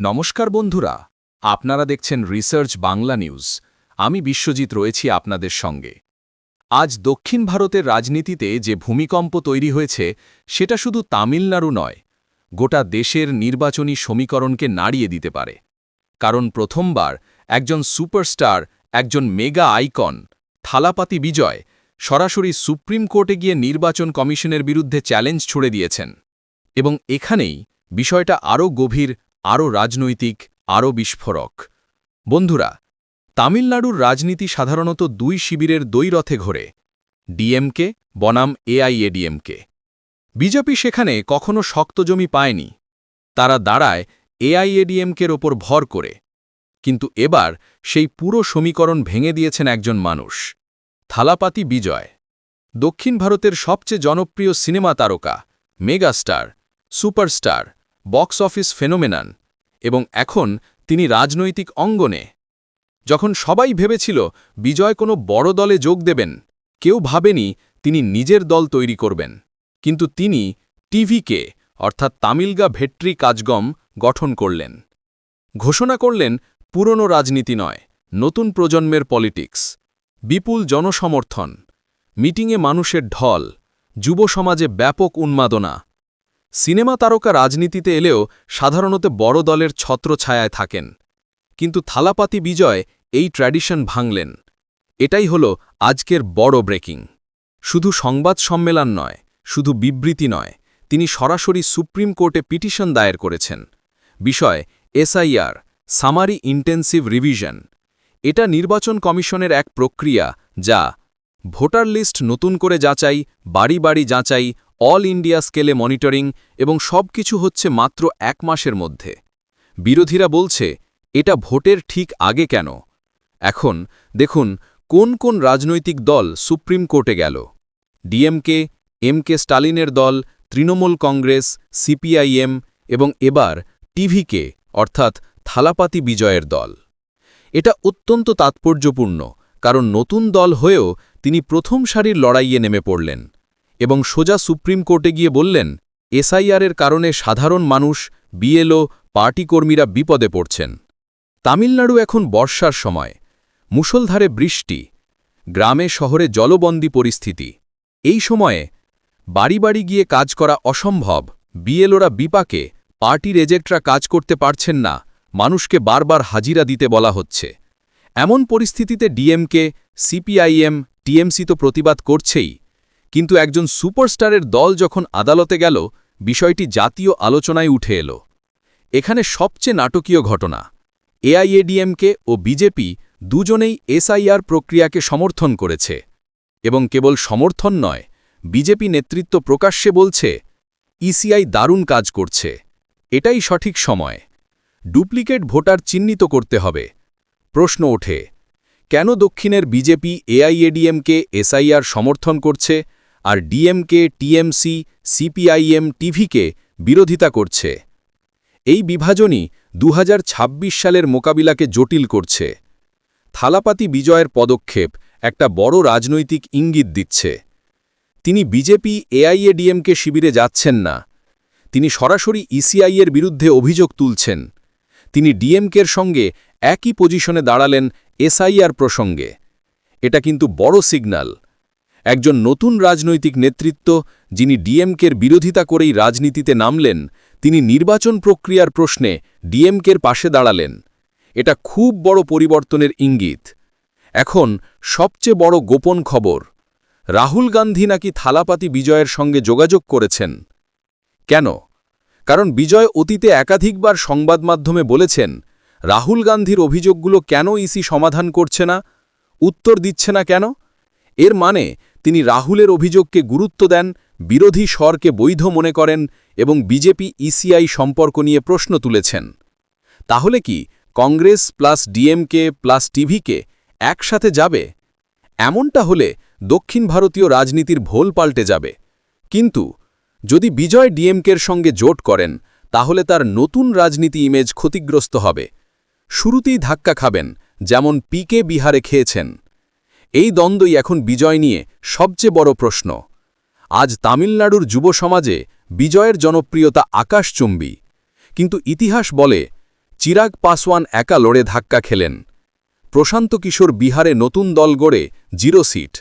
নমস্কার বন্ধুরা, আপনারা দেখছেন রিসার্চ বাংলা নিউজ আমি বিশ্বজিৎ রয়েছি আপনাদের সঙ্গে। আজ দক্ষিণ ভারতের রাজনীতিতে যে ভূমিকম্প তৈরি হয়েছে, সেটা শুধু তামিলনাড়ু নয়, গোটা দেশের নির্বাচনী সমীকরণকে নাড়িয়ে দিতে পারে। কারণ প্রথমবার একজন সুপারস্টার, একজন মেগা আইকন, থালাপাতি বিজয়, সরাসরি সুপ্রিম কোর্টে গিয়ে নির্বাচন কমিশনের বিরুদ্ধে চ্যালেঞ্জ ছুড়ে দিয়েছেন। এবং এখানেই বিষয়টা আরও গভীর আরও রাজনৈতিক, আরও বিস্ফোরক। বন্ধুরা, তামিলনাড়ুর রাজনীতি সাধারণত দুই শিবিরের দৈরথে ঘোরে, ডিএমকে, বনাম এআইএডিএমকে। বিজেপি সেখানে কখনো শক্ত জমি পায়নি, তারা দাঁড়ায় এআইএডিএমকের ওপর ভর করে, কিন্তু এবার সেই পুরো সমীকরণ ভেঙে দিয়েছেন একজন মানুষ, থালাপাতি বিজয়। দক্ষিণ ভারতের সবচেয়ে জনপ্রিয় সিনেমা তারকা, megastar, superstar box office phenomenon এবং এখন তিনি রাজনৈতিক অঙ্গনে। যখন সবাই ভেবেছিল বিজয় কোনো বড় দলে যোগ দেবেন, কেউ ভাবেনি তিনি নিজের দল তৈরি করবেন। কিন্তু তিনি টিভিকে, অর্থাৎ তামিলগা ভেট্রি কাজগম, গঠন করলেন। ঘোষণা করলেন, পুরনো রাজনীতি নয়, নতুন প্রজন্মের পলিটিক্স। বিপুল জনসমর্থন। মিটিংয়ে মানুষের ঢল। যুব সমাজে ব্যাপক উন্মাদনা। সিনেমা তারকা রাজনীতিতে এলেও সাধারণত বড় দলের ছত্রছায়ায় থাকেন। কিন্তু থালাপাতি বিজয় এই ট্র্যাডিশন ভাঙলেন। এটাই হল আজকের বড় ব্রেকিং। শুধু সংবাদ সম্মেলন নয়, শুধু বিবৃতি নয়, তিনি সরাসরি সুপ্রিম কোর্টে পিটিশন দায়ের করেছেন। বিষয়, এসআইআর, সামারি ইন্টেন্সিভ রিভিশন। এটা নির্বাচন কমিশনের এক প্রক্রিয়া যা ভোটার লিস্ট নতুন করে যাচাই, বাড়ি বাড়ি যাচাই অল ইন্ডিয়া স্কেলে মনিটরিং এবং সব কিছু হচ্ছে মাত্র এক মাসের মধ্যে। বিরোধীরা বলছে, এটা ভোটের ঠিক আগে কেন? এখন দেখুন কোন কোন রাজনৈতিক দল সুপ্রিম কোর্টে গেল। ডিএমকে এম কে স্টালিনের দল, তৃণমূল কংগ্রেস, সিপিআইএম এবং এবার টিভিকে, অর্থাৎ থালাপাতি বিজয়ের দল। এটা অত্যন্ত তাৎপর্যপূর্ণ, কারণ নতুন দল হয়েও তিনি প্রথম সারির লড়াইয়ে নেমে পড়লেন। এবং সোজা সুপ্রিম কোর্টে গিয়ে বললেন, এসআইআরের কারণে সাধারণ মানুষ, বিএলও পার্টি কর্মীরা বিপদে পড়ছেন। তামিলনাড়ু এখন বর্ষার সময়। মুষলধারে বৃষ্টি। গ্রামে, শহরে জলবন্দী পরিস্থিতি। এই সময়ে বাড়ি বাড়ি গিয়ে কাজ করা অসম্ভব। বিএলওরা বিপাকে পার্টির এজেক্টরা কাজ করতে পারছেন না। মানুষকে বারবার হাজিরা দিতে বলা হচ্ছে। এমন পরিস্থিতিতে ডিএমকে, সিপিআইএম, টিএমসি তো প্রতিবাদ করছেই। কিন্তু একজন সুপারস্টারের দল যখন আদালতে গেল, বিষয়টি জাতীয় আলোচনায় উঠে এলো। এখানে সবচেয়ে নাটকীয় ঘটনা। এআইএডিএমকে ও বিজেপি দুজনেই এসআইআর প্রক্রিয়াকে সমর্থন করেছে। এবং কেবল সমর্থন নয়, বিজেপি নেতৃত্ব প্রকাশ্যে বলছে, ইসিআই দারুণ কাজ করছে। এটাই সঠিক সময়। ডুপ্লিকেট ভোটার চিহ্নিত করতে হবে। প্রশ্ন ওঠে, কেন দক্ষিণের বিজেপি এআইএডিএমকে এসআইআর সমর্থন করছে আর ডিএমকে টিএমসি সিপিআইএম টিভিকে বিরোধিতা করছে। এই বিভাজনই দু হাজার ছাব্বিশ সালের মোকাবিলাকে জটিল করছে। থালাপাতি বিজয়ের পদক্ষেপ একটা বড় রাজনৈতিক ইঙ্গিত দিচ্ছে। তিনি বিজেপি এআইএডিএমকে শিবিরে যাচ্ছেন না। তিনি সরাসরি ইসিআইয়ের বিরুদ্ধে অভিযোগ তুলছেন। তিনি ডিএমকের সঙ্গে একই পজিশনে দাঁড়ালেন এসআইআর প্রসঙ্গে। এটা কিন্তু বড় সিগন্যাল একজন নতুন রাজনৈতিক নেতৃত্ব, যিনি ডিএমকের বিরোধিতা করেই রাজনীতিতে নামলেন, তিনি নির্বাচন প্রক্রিয়ার প্রশ্নে ডিএমকের পাশে দাঁড়ালেন। এটা খুব বড় পরিবর্তনের ইঙ্গিত। এখন সবচেয়ে বড় গোপন খবর, রাহুল গান্ধী নাকি থালাপাতি বিজয়ের সঙ্গে যোগাযোগ করেছেন? কেন? কারণ বিজয় অতীতে একাধিকবার সংবাদ মাধ্যমে বলেছেন, রাহুল গান্ধীর অভিযোগগুলো কেন ইসি সমাধান করছে না, উত্তর দিচ্ছে না কেন? এর মানে তিনি রাহুলের অভিযোগকে গুরুত্ব দেন, বিরোধী স্বরকে বৈধ মনে করেন এবং বিজেপি ইসিআই সম্পর্ক নিয়ে প্রশ্ন তুলেছেন। তাহলে কি কংগ্রেস প্লাস ডিএমকে প্লাস টিভিকে একসাথে যাবে? এমনটা হলে দক্ষিণ ভারতীয় রাজনীতির ভোল পাল্টে যাবে। কিন্তু যদি বিজয় ডিএমকের সঙ্গে জোট করেন, তাহলে তার নতুন রাজনীতি ইমেজ ক্ষতিগ্রস্ত হবে। শুরুতেই ধাক্কা খাবেন, যেমন পিকে বিহারে খেয়েছেন। এই দ্বন্দ্বই এখন বিজয় নিয়ে সবচেয়ে বড় প্রশ্ন। আজ তামিলনাড়ুর যুব সমাজে বিজয়ের জনপ্রিয়তা আকাশচুম্বী। কিন্তু ইতিহাস বলে, চিরাগ পাসওয়ান একা লড়ে ধাক্কা খেলেন। প্রশান্ত কিশোর বিহারে নতুন দল গড়ে জিরো সিট।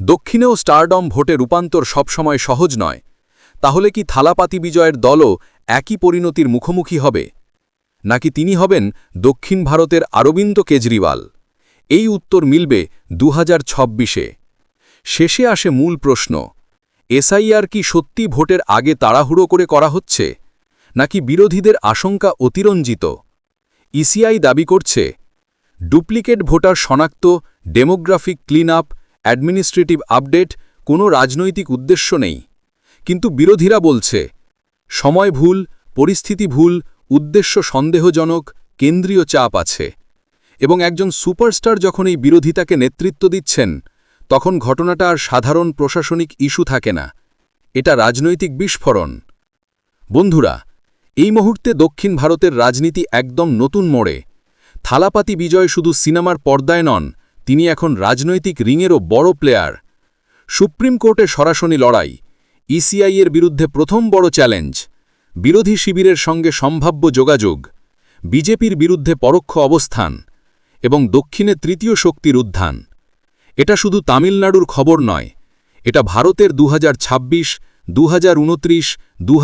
দক্ষিণেও স্টারডম ভোটে রূপান্তর সবসময় সহজ নয়। তাহলে কি থালাপাতি বিজয়ের দলও একই পরিণতির মুখোমুখি হবে? নাকি তিনি হবেন দক্ষিণ ভারতের অরবিন্দ কেজরিওয়াল? এই উত্তর মিলবে দু হাজার শেষে আসে মূল প্রশ্ন, এসআইআর কি সত্যি ভোটের আগে তাড়াহুড়ো করে করা হচ্ছে, নাকি বিরোধীদের আশঙ্কা অতিরঞ্জিত? ইসিআই দাবি করছে, ডুপ্লিকেট ভোটার শনাক্ত, demographic clean up, administrative update, কোনো রাজনৈতিক উদ্দেশ্য নেই। কিন্তু বিরোধীরা বলছে, সময় ভুল, পরিস্থিতি ভুল, উদ্দেশ্য সন্দেহজনক, কেন্দ্রীয় চাপ আছে। এবং একজন সুপারস্টার যখন এই বিরোধিতাকে নেতৃত্ব দিচ্ছেন, তখন ঘটনাটা আর সাধারণ প্রশাসনিক ইস্যু থাকে না। এটা রাজনৈতিক বিস্ফোরণ। বন্ধুরা, এই মুহূর্তে দক্ষিণ ভারতের রাজনীতি একদম নতুন মোড়ে। থালাপাতি বিজয় শুধু সিনেমার পর্দায় নন, তিনি এখন রাজনৈতিক রিংয়েরও বড় প্লেয়ার। সুপ্রিম কোর্টে সরাসরি লড়াই ইসিআইয়ের বিরুদ্ধে প্রথম বড় চ্যালেঞ্জ, বিরোধী শিবিরের সঙ্গে সম্ভাব্য যোগাযোগ, বিজেপির বিরুদ্ধে পরোক্ষ অবস্থান। এবং দক্ষিণে তৃতীয় শক্তির উত্থান। এটা শুধু তামিলনাড়ুর খবর নয়, এটা ভারতের দু হাজার ছাব্বিশ দু হাজার উনত্রিশ দু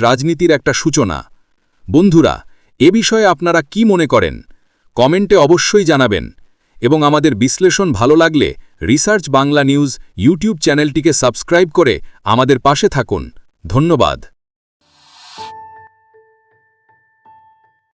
রাজনীতির একটা সূচনা। বন্ধুরা, এ বিষয়ে আপনারা কি মনে করেন? কমেন্টে অবশ্যই জানাবেন। এবং আমাদের বিশ্লেষণ ভালো লাগলে রিসার্চ বাংলা নিউজ ইউটিউব চ্যানেলটিকে সাবস্ক্রাইব করে আমাদের পাশে থাকুন। ধন্যবাদ।